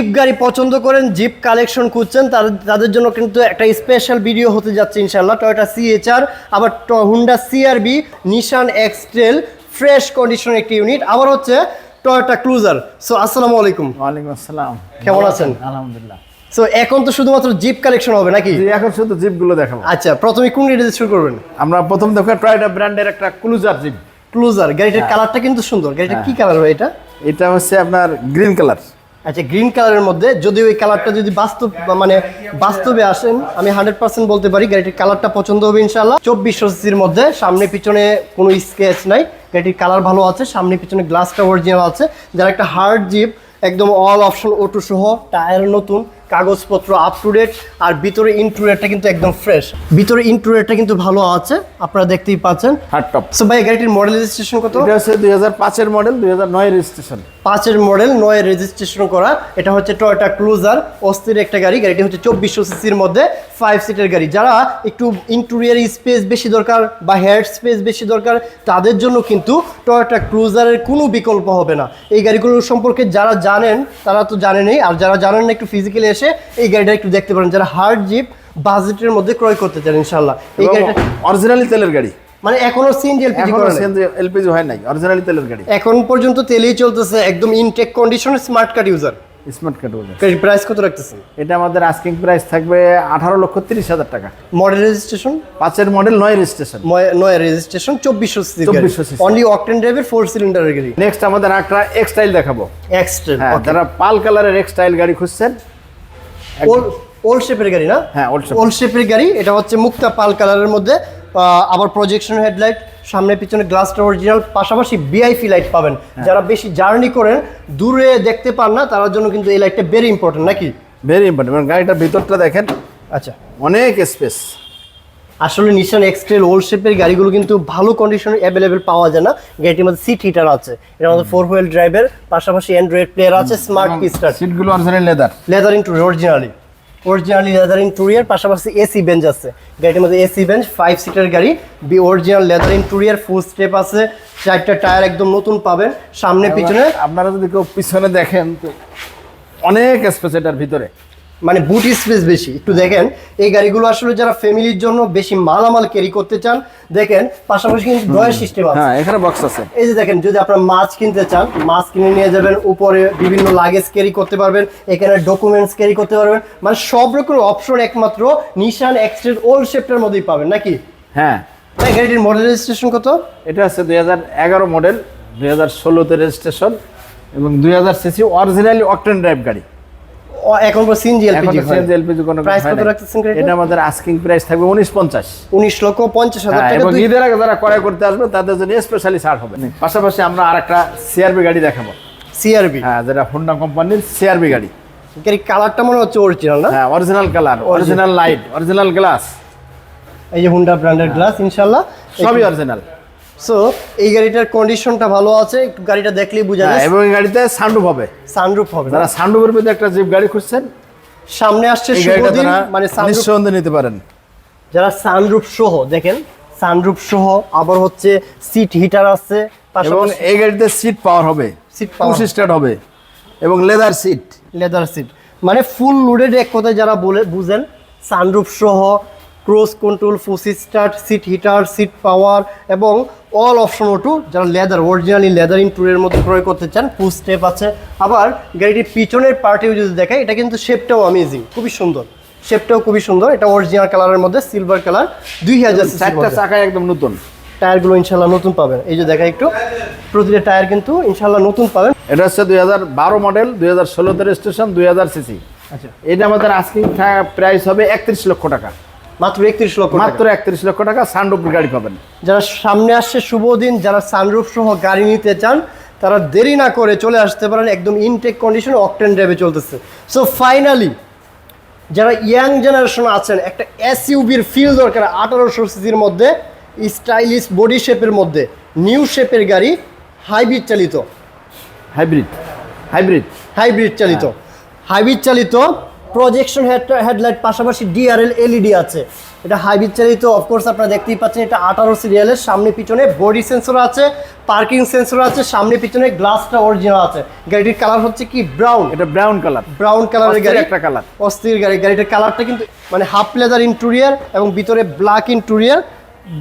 Zip গাড়ি পছন্দ করেন জিপ কালেকশন খুঁজছেন তাদের তাদের জন্য কিন্তু একটা স্পেশাল ভিডিও হতে যাচ্ছে ইনশাল্লাহ টয়োটা সিএচআর আবার Honda CRV Nissan XTrail fresh condition একটি ইউনিট আবার হচ্ছে টয়োটা ক্লুজার সো আসসালামু আলাইকুম। ওয়ালাইকুম আসসালাম। কেমন আছেন? আলহামদুলিল্লাহ। সো এখন তো শুধুমাত্র জিপ কালেকশন হবে নাকি? এখন শুধু জিপগুলো দেখাবো। আচ্ছা প্রথমে কোন রেজিস্টার শুরু করবেন? আমরা প্রথম দেখো টয়টা ব্র্যান্ডের একটা ক্লুজার জিপ। ক্লুজার গাড়িটার কালারটা কিন্তু সুন্দর। গাড়িটা কি কালার হয় এটা? এটা হচ্ছে আপনার গ্রিন কালার আচ্ছা গ্রিন কালারের মধ্যে যদি ওই কালারটা যদি বাস্তব মানে বাস্তবে আসেন, আমি হান্ড্রেড পার্সেন্ট বলতে পারি, গাড়িটির কালারটা পছন্দ হবে ইনশাল্লাহ চব্বিশ সিসির মধ্যে, সামনে পিছনে কোনো স্কেচ নাই। গাড়িটির কালার ভালো আছে, সামনে পিছনে গ্লাসটা অরিজিনাল আছে। যারা একটা হার্ড জিপ একদম অল অপশন অটো সহ টায়ার নতুন। কাগজপত্র আপ টু ডেট আর ভিতরে ইন্টুরিয়ারটা কিন্তু একদম ফ্রেশ ভিতরে ইন্টুরিয়ারটা কিন্তু ভালো আছে আপনারা দেখতেই পাচ্ছেন। হার্ড টপ সো ভাই গাড়িটির মডেল রেজিস্ট্রেশন কত? এটা হচ্ছে দুই হাজার পাঁচের মডেল দুই হাজার নয় রেজিস্ট্রেশন পাঁচের মডেল নয় রেজিস্ট্রেশন করা। এটা হচ্ছে টয়োটা ক্লুজার অস্থির একটা গাড়ি। গাড়িটি হচ্ছে চব্বিশশো সিসির মধ্যে ফাইভ সিটের গাড়ি। যারা একটু ইন্টেরিয়ার স্পেস বেশি দরকার বা হেড স্পেস বেশি দরকার তাদের জন্য কিন্তু টয়োটা ক্লুজারের কোনো বিকল্প হবে না। এই গাড়িগুলো সম্পর্কে যারা জানেন তারা তো জানেনই। আর যারা জানেন না একটু ফিজিক্যালি এসে এই গাড়িটা একটু দেখতে পারেন যারা হার্ড জিপ বাজেটের মধ্যে ক্রয় করতে চান ইনশাল্লাহ এই গাড়িটা অরিজিনালি তেলের গাড়ি। মানে এখনও সিএনজি এলপিজি করে। এলপিজি হয় নাই অরিজিনালি তেলের গাড়ি। এখন পর্যন্ত তেলেই চলতেছে একদম intact condition smart card user smart card বলে প্রাইস কত রাখতেছেন? এটা আমাদের আস্কিং প্রাইস থাকবে আঠারো লক্ষ তিরিশ হাজার টাকা। মডেল রেজিস্ট্রেশন পাঁচের মডেল নয় রেজিস্ট্রেশন নয় রেজিস্ট্রেশন চব্বিশশো সিসি 2400 cc অনলি অকটেন ড্রাইভের ফোর সিলিন্ডারের গাড়ি। নেক্সট আমাদের একটা এক্সটাইল দেখাবো। এক্সট্রেল হ্যাঁ যারা পাল কালারের এক্সটাইল গাড়ি খুঁজছেন ওল্ড শেপের গাড়ি না? হ্যাঁ। ওল্ড শেপের গাড়ি এটা হচ্ছে মুক্তা পাল কালারের মধ্যে আবার প্রজেকশন হেডলাইট সামনে পিছনে গ্লাসটা অরিজিনাল পাশাপাশি বিআইপি লাইট পাবেন। হ্যাঁ। যারা বেশি জার্নি করেন দূরে দেখতে পান না তার জন্য কিন্তু এই লাইটটা ভেরি ইম্পর্টেন্ট নাকি? ভেরি ইম্পর্টেন্ট গাড়িটার ভিতরটা দেখেন আচ্ছা। অনেক স্পেস আসলে নিশান এক্সট্রেল ওল্ড শেপের গাড়িগুলো কিন্তু ভালো কন্ডিশনে অ্যাভেলেবেল পাওয়া যায় না। গাড়িটির মধ্যে সিট হিটার আছে। এর মধ্যে ফোর হুইল ড্রাইভের পাশাপাশি অ্যান্ড্রয়েড প্লেয়ার আছে স্মার্ট পিস্টার সিটগুলো original leather leather into originally originally leather interior পাশাপাশি এসি বেঞ্চ আছে। গাড়িটির মধ্যে এসি বেঞ্চ ফাইভ সিটার গাড়ি। B original leather interior full step আছে। চারটা টায়ার একদম নতুন পাবেন। সামনে পিছনে। আপনারা যদি কেউ পিছনে দেখেন তো অনেক স্পেস এটার ভিতরে। মানে বুট স্পেস বেশি। একটু দেখেন এই গাড়িগুলো আসলে যারা ফ্যামিলির জন্য বেশি মালামাল ক্যারি করতে চান দেখেন পাশাপাশি কিন্তু ড্রয়ার সিস্টেম আছে। হ্যাঁ এখানে বক্স আছে। এই যে দেখেন যদি আপনারা মাছ কিনতে চান মাছ কিনে নিয়ে যাবেন উপরে বিভিন্ন লাগেজ ক্যারি করতে পারবেন এখানে ডকুমেন্টস ক্যারি করতে পারবেন। মানে সব রকম অপশন একমাত্র নিশান এক্সট্রেড ওল্ড শেপটার মধ্যেই পাবেন নাকি? হ্যাঁ। গাড়িটির মডেল রেজিস্ট্রেশন কত? এটা হচ্ছে দুই এগারো মডেল দুই হাজার ষোলোতে রেজিস্ট্রেশন এবং দুই হাজার সিসি অরিজিনালি অকটেন ড্রাইভ গাড়ি। এখন পর সিএনজি এলপিজি সিএনজি এলপিজি কোনো প্রাইস কত রাখতেছেন এটা আমাদের আস্কিং প্রাইস থাকবে লক্ষ হাজার হ্যাঁ, টাকা এবং ঈদের আগে যারা ক্রয় করতে আসবে তাদের জন্য স্পেশালি ছাড় হবে। পাশাপাশি আমরা আর একটা সিআরবি গাড়ি দেখাবো। সিআরবি হ্যাঁ যেটা হোন্ডা কোম্পানির সিআরবি গাড়ি। কালারটা মনে হচ্ছে অরিজিনাল না? হ্যাঁ original colour original light original glass এই যে হুন্ডা ব্র্যান্ডের গ্লাস ইনশাল্লাহ সবই অরিজিনাল সো এই গাড়িটার কন্ডিশনটা ভালো আছে একটু গাড়িটা দেখলেই বোঝা যায়। হ্যাঁ, এবং এই গাড়িতে সানরুফ হবে। সানরুফ হবে? যারা সানরুফের মধ্যে একটা জিপ গাড়ি খুঁজছেন সামনে আসছে শুভদিন তারা মানে সানরুফ নিঃসন্দেহে নিতে পারেন। যারা সানরুফ সহ দেখেন সানরুফ সহ আবার হচ্ছে সিট হিটার আছে এবং এই গাড়িতে সিট পাওয়ার হবে। সিট। পুশ স্টার্ট হবে। এবং লেদার সিট লেদার সিট মানে ফুল লোডেড এক কথায় যারা বলে বুঝেন সানরুফ সহ cruise control push start seat heater seat power এবং অল অপশন ওটু যারা লেদার অরিজিনালি লেদার ইন ইন্টুরের মধ্যে ক্রয় করতে চান ফুল স্টেপ আছে। আবার গাড়িটির পিছনের পার্টিও যদি দেখায় এটা কিন্তু শেপটাও অ্যামেজিং খুবই সুন্দর। শেপটাও খুবই সুন্দর এটা অরিজিনাল কালারের মধ্যে সিলভার কালার দুই হাজার চারটা চাকায় একদম নতুন। টায়ারগুলো ইনশাল্লাহ নতুন পাবেন। এই যে দেখা একটু প্রতিটা টায়ার কিন্তু ইনশাল্লাহ নতুন পাবেন। এটা হচ্ছে দুই হাজার বারো মডেল দুই হাজার ষোলোতে রেজিস্ট্রেশন দুই হাজার সিসি আচ্ছা। এটা আমাদের আস্কিং প্রাইস হবে একত্রিশ লক্ষ টাকা। মাত্র একত্রিশ লক্ষ। মাত্র একত্রিশ লক্ষ টাকা সানরুফের গাড়ি পাবেন। যারা সামনে আসছে শুভ দিন। যারা সানরুফ সহ গাড়ি নিতে চান তারা দেরি না করে চলে আসতে পারেন একদম ইনটেক কন্ডিশন অকটেন ড্রাইভে চলতেছে। সো ফাইনালি যারা ইয়াং জেনারেশন আছেন একটা এসইউবির ফিল দরকার আঠারোশো সিসির মধ্যে স্টাইলিশ বডি শেপের মধ্যে নিউ শেপের গাড়ি হাইব্রিড চালিত। হাইব্রিড হাইব্রিড হাইব্রিড চালিত। হাইব্রিড চালিত প্রজেকশন হেডলাইট পাশাপাশি ডিআরএল এলইডি আছে। এটা হাইব্রিড চালিত অফকোর্স আপনারা দেখতেই পাচ্ছেন এটা আঠারো সিরিয়ালের সামনে পিছনে বডি সেন্সর আছে পার্কিং সেন্সর আছে সামনে পিছনে গ্লাসটা অরিজিনাল আছে। গাড়িটির কালার হচ্ছে কি? ব্রাউন এটা ব্রাউন কালার ব্রাউন কালারের অস্থির গাড়ি। একটা কালার। অস্থির গাড়ি। গাড়িটার কালারটা কিন্তু মানে হাফ লেদার ইন্টুরিয়ার এবং ভিতরে ব্ল্যাক ইন্টুরিয়ার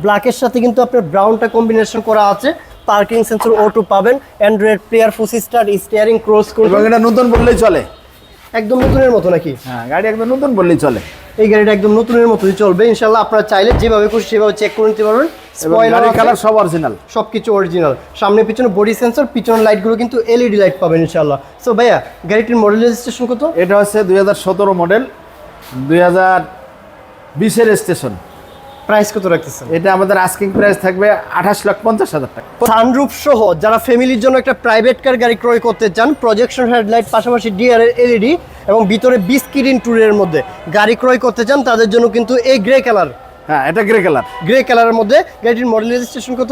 ব্ল্যাকের সাথে কিন্তু আপনার ব্রাউনটা কম্বিনেশন করা আছে। পার্কিং সেন্সর অটো পাবেন। Android player push start steering cross করবেন এটা নতুন বললেই চলে। একদম নতুনের মতো নাকি? হ্যাঁ গাড়ি একদম নতুন বললেই চলে। এই গাড়িটা একদম নতুনের মতোই চলবে। ইনশাল্লাহ আপনারা চাইলে যেভাবে খুশি সেভাবে চেক করে নিতে পারবেন। গাড়ির কালার সব অরিজিনাল সবকিছু অরিজিনাল সামনে পিছনে বডি সেন্সর পিছনের লাইটগুলো কিন্তু এলইডি লাইট পাবেন ইনশাল্লাহ। সো ভাইয়া গাড়িটির মডেল রেজিস্ট্রেশন কত? এটা হচ্ছে দুই হাজার সতেরো মডেল দুই হাজার বিশের স্টেশন প্রাইস কত রাখতেছেন? এটা আমাদের আস্কিং প্রাইস থাকবে আঠাশ লাখ পঞ্চাশ হাজার টাকা। সানরুফ সহ যারা ফ্যামিলির জন্য একটা প্রাইভেট কার গাড়ি ক্রয় করতে চান প্রজেকশন হেডলাইট পাশাপাশি ডিআর এলইডি এবং ভিতরে বিস্কিরিন ট্যুরের মধ্যে গাড়ি ক্রয় করতে চান তাদের জন্য কিন্তু এই গ্রে কালার হ্যাঁ এটা গ্রে কালার গ্রে কালারের মধ্যে গাড়িটির মডেল রেজিস্ট্রেশন কত?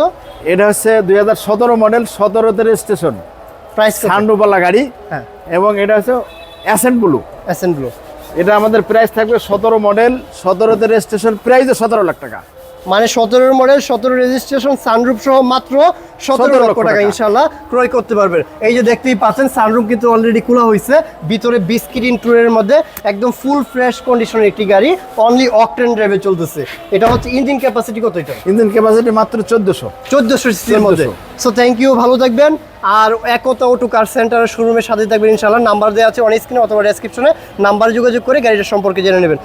এটা হচ্ছে দুই হাজার সতেরো মডেল সতেরোতে স্টেশন প্রাইস সানরুপালা গাড়ি হ্যাঁ। এবং এটা হচ্ছে অ্যাসেন্ট ব্লু অ্যাসেন্ট ব্লু এটা আমাদের প্রাইস থাকবে সতেরো মডেল সতেরোতে রেজিস্ট্রেশন প্রাইসে সতেরো লাখ টাকা। মানে সতেরোর মডেল সতেরো রেজিস্ট্রেশন সানরুফ সহ মাত্র সতেরো লক্ষ টাকা। ইনশাল্লাহ ক্রয় করতে পারবেন। এই যে দেখতেই পাচ্ছেন সানরুফ কিন্তু অলরেডি খোলা হয়েছে। ভিতরে বিস্কিট ট্যুরের মধ্যে একদম ফুল ফ্রেশ কন্ডিশনের একটি গাড়ি অনলি অকটেন ড্রাইভে চলতেছে। এটা হচ্ছে ইঞ্জিন ক্যাপাসিটি কত এটা? ইঞ্জিন ক্যাপাসিটি মাত্র চোদ্দশো। চোদ্দশো সিসির মধ্যে। সো থ্যাংক ইউ ভালো থাকবেন। আর একতা অটো কার সেন্টারের শোরুমের সাথে থাকবেন ইনশাল্লাহ নাম্বার দেওয়া আছে অন স্ক্রিনে অথবা ডেসক্রিপশনে নাম্বার যোগাযোগ করে গাড়িটার সম্পর্কে জেনে নেবেন।